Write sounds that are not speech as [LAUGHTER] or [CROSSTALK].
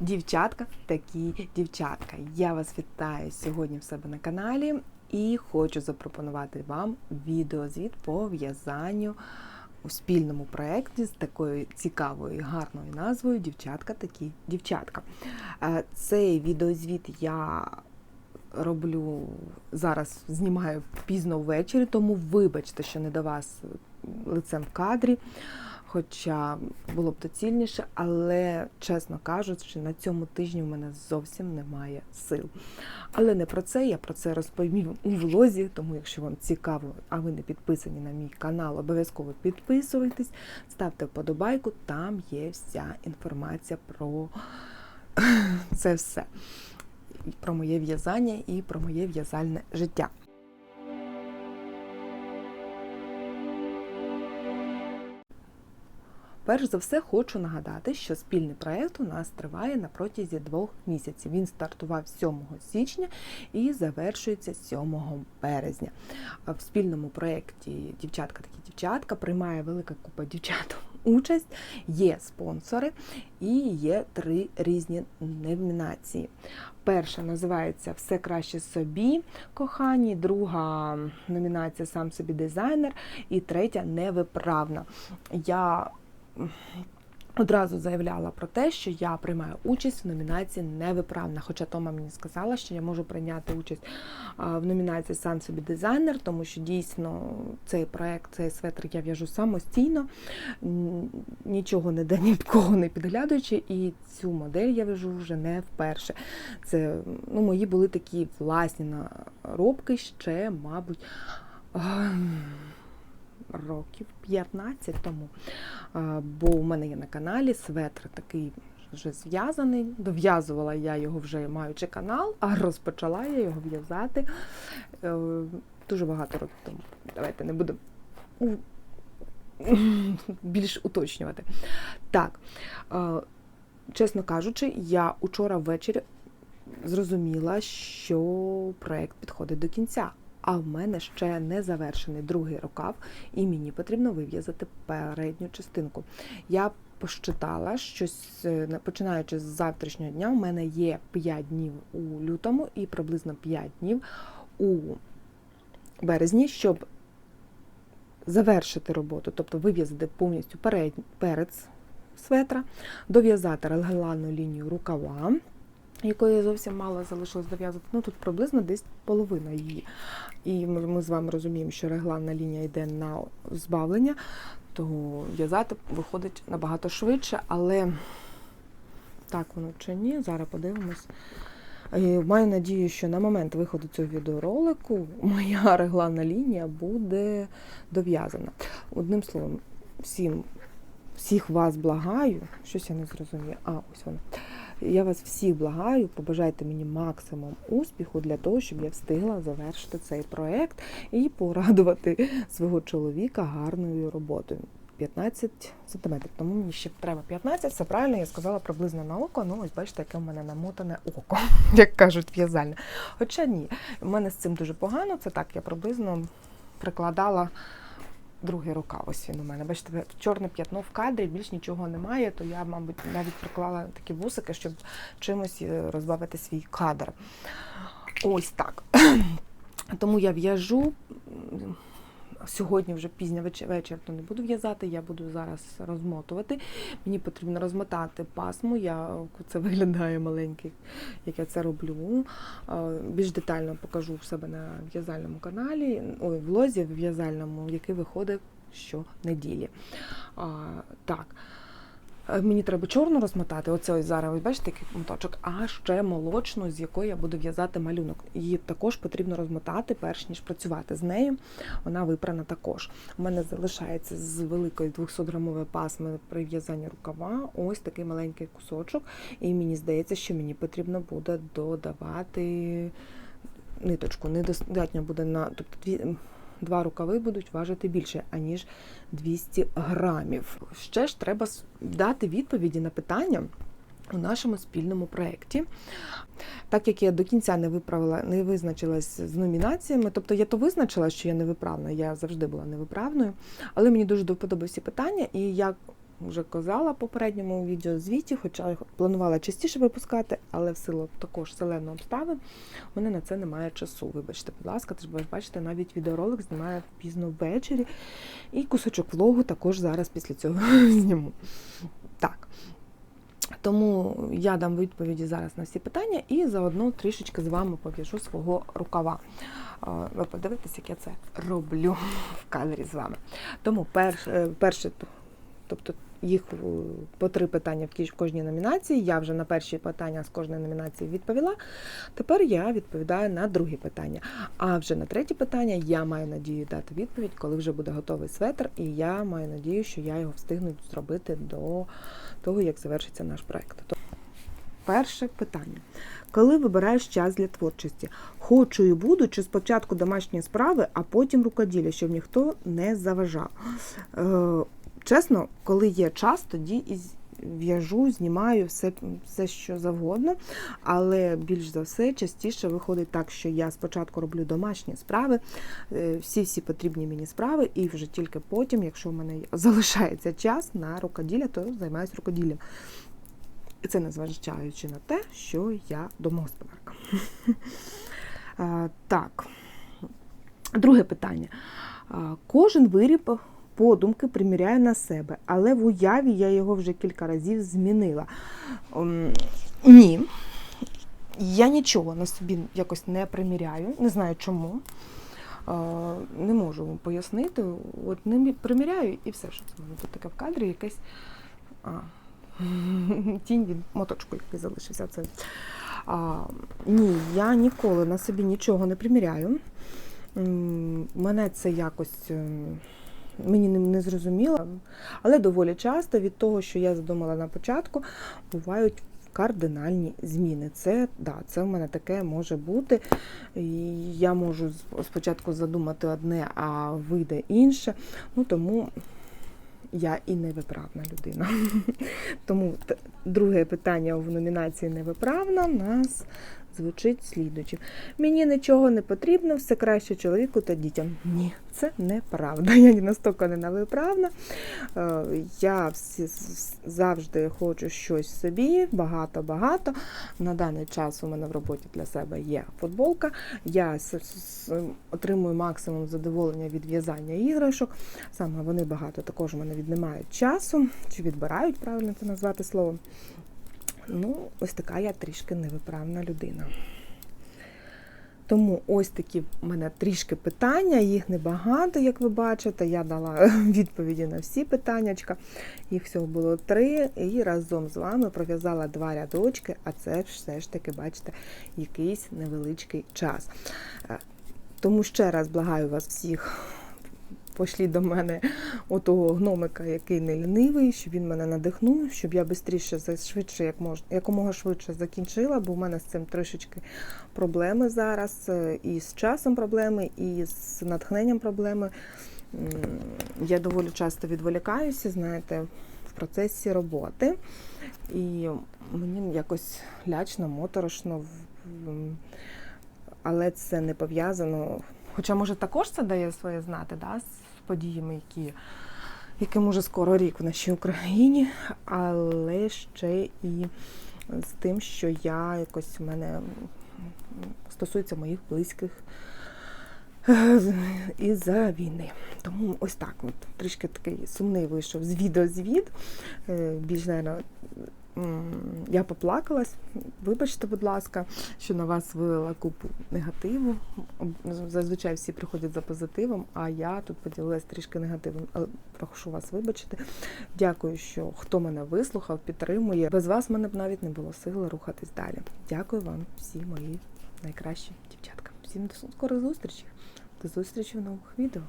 Дівчатка, такі дівчатка. Я вас вітаю сьогодні в себе на каналі і хочу запропонувати вам відеозвіт по в'язанню у спільному проєкті з такою цікавою і гарною назвою Дівчатка, такі дівчатка. Е, Цей відеозвіт я роблю зараз, знімаю пізно ввечері, тому вибачте, що не до вас лицем в кадрі. Хоча було б доцільніше, але, чесно кажучи, на цьому тижні в мене зовсім немає сил. Але не про це, я про це розповім у влозі, тому якщо вам цікаво, а ви не підписані на мій канал, обов'язково підписуйтесь, ставте вподобайку, там є вся інформація про [LAUGHS] це все. Про моє в'язання і про моє в'язальне життя. Перш за все, хочу нагадати, що спільний проєкт у нас триває на протязі двох місяців. Він стартував 7 січня і завершується 7 березня. В спільному проєкті Дівчатка такі дівчатка приймає велика купа дівчат участь, є спонсори і є три різні номінації. Перша називається Все краще собі, кохані, друга номінація Сам собі дизайнер, і третя невиправна. Я одразу заявляла про те, що я приймаю участь в номінації Невиправна. Хоча Тома мені сказала, що я можу прийняти участь в номінації Сам собі дизайнер, тому що дійсно цей проект, цей светр я в'яжу самостійно, нічого не де ні в кого не підглядаючи, і цю модель я в'яжу вже не вперше. Це ну, мої були такі власні наробки ще, мабуть років 15 тому. Бо у мене є на каналі светр такий вже зв'язаний. Дов'язувала я його вже маючи канал, а розпочала я його в'язати е, дуже багато років тому. Давайте не будемо більш уточнювати. Так, чесно кажучи, я учора ввечері зрозуміла, що проєкт підходить до кінця а в мене ще не завершений другий рукав, і мені потрібно вив'язати передню частинку. Я посчитала, що починаючи з завтрашнього дня, у мене є 5 днів у лютому і приблизно 5 днів у березні, щоб завершити роботу, тобто вив'язати повністю перед, перед светра, дов'язати регланну лінію рукава якої зовсім мало залишилось дов'язати. Ну тут приблизно десь половина її. І ми з вами розуміємо, що регланна лінія йде на збавлення, то в'язати виходить набагато швидше, але так воно чи ні, зараз подивимось. Маю надію, що на момент виходу цього відеоролику моя регланна лінія буде дов'язана. Одним словом, всім, всіх вас благаю, щось я не зрозумію. А, ось воно. Я вас всіх благаю, побажайте мені максимум успіху для того, щоб я встигла завершити цей проект і порадувати свого чоловіка гарною роботою. 15 сантиметрів, тому мені ще треба 15, все правильно, я сказала приблизно на око, ну ось бачите, яке в мене намотане око, [LAUGHS] як кажуть, в'язальне. Хоча ні, в мене з цим дуже погано, це так, я приблизно прикладала другий рукав. Ось він у мене. Бачите, чорне п'ятно в кадрі, більш нічого немає, то я, мабуть, навіть приклала такі вусики, щоб чимось е, розбавити свій кадр. Ось так. [CLEARS THROAT] Тому я в'яжу. Сьогодні вже пізня вечір, то не буду в'язати, я буду зараз розмотувати. Мені потрібно розмотати пасму, я, це виглядає маленький, як я це роблю. Більш детально покажу в себе на в'язальному каналі, ой, в лозі в'язальному, який виходить щонеділі. Так. Е, мені треба чорну розмотати, оце ось зараз, ви бачите, такий моточок, а ще молочну, з якої я буду в'язати малюнок. Її також потрібно розмотати, перш ніж працювати з нею. Вона випрана також. У мене залишається з великої 200-грамової пасми при в'язанні рукава ось такий маленький кусочок. І мені здається, що мені потрібно буде додавати ниточку. Недостатньо буде на. тобто два рукави будуть важити більше, аніж 200 грамів. Ще ж треба дати відповіді на питання. У нашому спільному проєкті. Так як я до кінця не виправила, не визначилась з номінаціями, тобто я то визначила, що я невиправна, я завжди була невиправною, але мені дуже до питання, і я вже казала в попередньому відеозвіті, хоча планувала частіше випускати, але в силу також селено обставин у мене на це немає часу. Вибачте, будь ласка, тож ви бачите, навіть відеоролик знімаю пізно ввечері. І кусочок влогу також зараз після цього [LAUGHS] зніму. Так. Тому я дам відповіді зараз на всі питання і заодно трішечки з вами пов'яжу свого рукава. Ви подивитесь, як я це роблю [LAUGHS] в кадрі з вами. Тому е, перше, тобто їх е, по три питання в кожній номінації. Я вже на перші питання з кожної номінації відповіла. Тепер я відповідаю на другі питання. А вже на третє питання я маю надію дати відповідь, коли вже буде готовий светр, і я маю надію, що я його встигну зробити до того, як завершиться наш проект. Перше питання. Коли вибираєш час для творчості? Хочу і буду, чи спочатку домашні справи, а потім рукоділля, щоб ніхто не заважав. Е, чесно, коли є час, тоді і в'яжу, знімаю все, все, що завгодно. Але більш за все, частіше виходить так, що я спочатку роблю домашні справи, всі-всі потрібні мені справи, і вже тільки потім, якщо в мене [LAUGHS] залишається час на рукоділля, то займаюся рукоділлям. І це незважаючи на те, що я домогосподарка. [LAUGHS] Так. Друге питання. Кожен виріб подумки приміряю на себе, але в уяві я його вже кілька разів змінила. Ем, Ні. Я нічого на собі якось не приміряю, не знаю чому. А, Не можу пояснити. От не приміряю і все, що це мене тут таке в кадрі, якесь. А, [LAUGHS] тінь від моточку, який залишився. Це. А, ні, я ніколи на собі нічого не приміряю. Мене це якось ем, мені не, зрозуміло. Але доволі часто від того, що я задумала на початку, бувають кардинальні зміни. Це, да, це в мене таке може бути. Я можу спочатку задумати одне, а вийде інше. Ну тому я і невиправна людина. [LAUGHS] Тому друге питання в номінації Невиправна нас звучить слідуючи. Мені нічого не потрібно, все краще чоловіку та дітям. Ні, це неправда. [LAUGHS] Я ні настільки не невиправна. Е, Я завжди хочу щось собі, багато-багато. На даний час у мене в роботі для себе є футболка. Я отримую максимум задоволення від в'язання іграшок. Саме вони багато також у мене віднімають часу, чи відбирають, правильно це назвати словом. Ну, ось така я трішки невиправна людина. Тому ось такі в мене трішки питання, їх небагато, як ви бачите. Я дала [LAUGHS] відповіді на всі питаннячка. Їх всього було три. І разом з вами пров'язала два рядочки, а це все ж таки, бачите, якийсь невеличкий час. Е, Тому ще раз благаю вас всіх. Пошліть до мене отого гномика, який не лінивий, щоб він мене надихнув, щоб я швидше, швидше, як мож, якомога швидше закінчила, бо в мене з цим трішечки проблеми зараз. е, І з часом проблеми, і з натхненням проблеми. Я доволі часто відволікаюся, знаєте, в процесі роботи. І мені якось лячно, моторошно, але це не пов'язано. Хоча, може, також це дає своє знати, да, подіями, які, яким уже скоро рік в нашій Україні, але ще і з тим, що я якось у мене стосується моїх близьких е, із-за війни. Тому ось так. От, трішки такий сумний вийшов з відеозвіт. Е, Більш, м, я поплакалась. Вибачте, будь ласка, що на вас вилила купу негативу. Зазвичай всі приходять за позитивом, а я тут поділилась трішки негативом. Але прошу вас вибачити. Дякую, що хто мене вислухав, підтримує. Без вас мене б навіть не було сили рухатись далі. Дякую вам, всі мої найкращі дівчатка. Всім до скорих зустрічей. До зустрічі в нових відео.